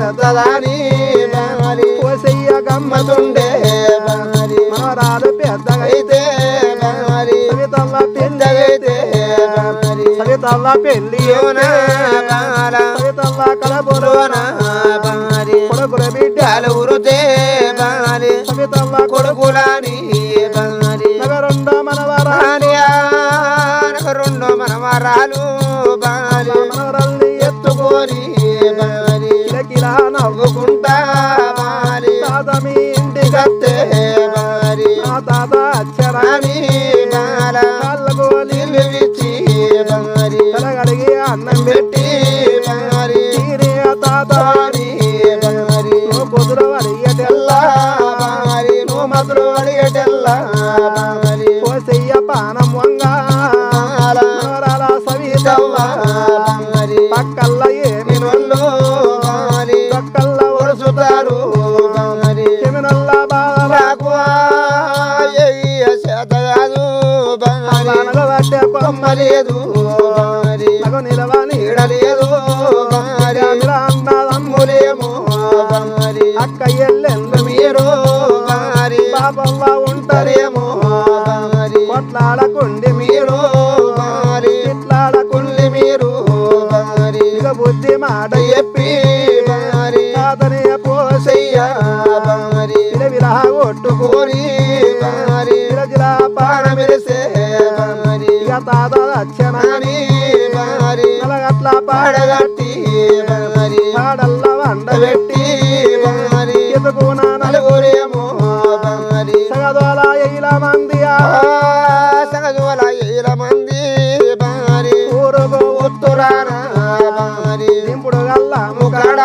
తదాని బారి పోసయ్య గమ్మతుండే మతుండే బారి మనవరాలు పెద్దగా అయితే బారి సవితల్ల పెద్దగైతే బారి. సవితల్ల బాల సవితల్ల పురవన బారి. కొడుకుల బిడ్డ ఊరుతే బారి సవితల్ల కొడుకు కొడుకులాని అన్నం పెట్టి పెట్టి బారి తీరే తాత. బారి బారి నువ్వు కుదురు అడిగటెల్లా బారి నువ్వు మాత్రం అడిగటల్లా పానం పక్కల్ల ఏమి బారి పక్కల్ల బారి అనగబట్టే కొమ్మ కొమ్మలేదు బారి నగ నిలవని అమ్ములేమో అక్క ఎల్లెందు మీరు బారి తాత వచ్చన నాని బారి నలగట్ల పాడ పాడగట్టి బారి పాడల్ల వండ పెట్టి బారి ఎదుకున నలుగు నలుగురేమో బారి సగదోల ఎయిల మంది సగజువల ఏల మంది బారి ఊరుకు ఉత్తురాన బారి దింపుడు గల్ల ముకడ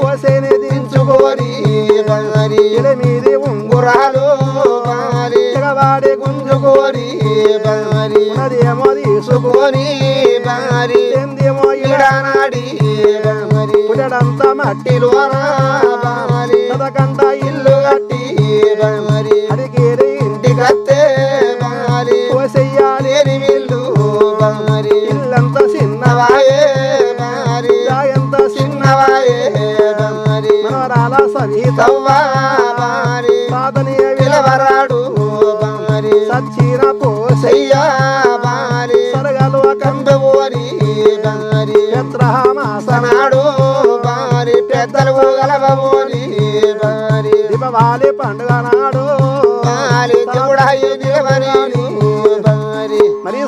పోసేని దించు దించుకోరి బారి మీది ఉంగురాలు గురాలు బారి ఎగవాడి గుంజుకోరి గుంజుకోరి బారి ఉన్నదేమో తీసుకు కొని బారి ఇడ ఇడానాడి బారి పుట్టడంతా మట్టిలో లోన బారి చదకంట ఇల్లు కట్టి బారి అడిగేరి ఇంటికి ఇంటికత్తే బారి పోసెయ్యాలి లేని విల్లు బారి ఇల్లంతా చిన్నవాయే బారి ఎంత చిన్న చిన్నవాయే బారి మనవరాల సవిత తవ్వా బారి సాధనీయ విలవ విలవరాడు బారి సచ్చిన చెయ్య బారి సరగలు బారి పెద్దలు గలవోరి బారి దీపావళి పండుగ నాడు. బారి దేవుడాయి నిలవని బారి మరి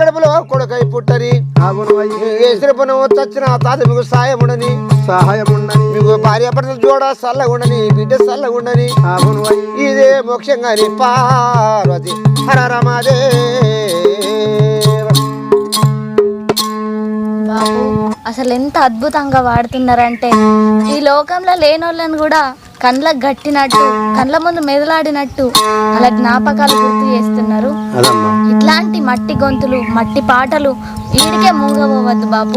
కడుపులో కొడుకై పుట్టరి. అవును వేసిన పను చచ్చిన తాత మీకు సాయముడని. మీకు భార్య భర్తలు జోడ సల్లగుండని బిడ్డ సల్లగుండని అవును అయ్యి ఇదే మోక్షంగాని పార్వతి. హర రమాదే బాబు అసలు ఎంత అద్భుతంగా వాడుతున్నారంటే ఈ లోకంలో లేనోళ్ళని కూడా కండ్లకు గట్టినట్టు కండ్ల ముందు మెదలాడినట్టు అలా జ్ఞాపకాలు గుర్తు చేస్తున్నారు. ఇట్లాంటి మట్టి గొంతులు మట్టి పాటలు ఈడికే మూగపోవద్దు బాబు.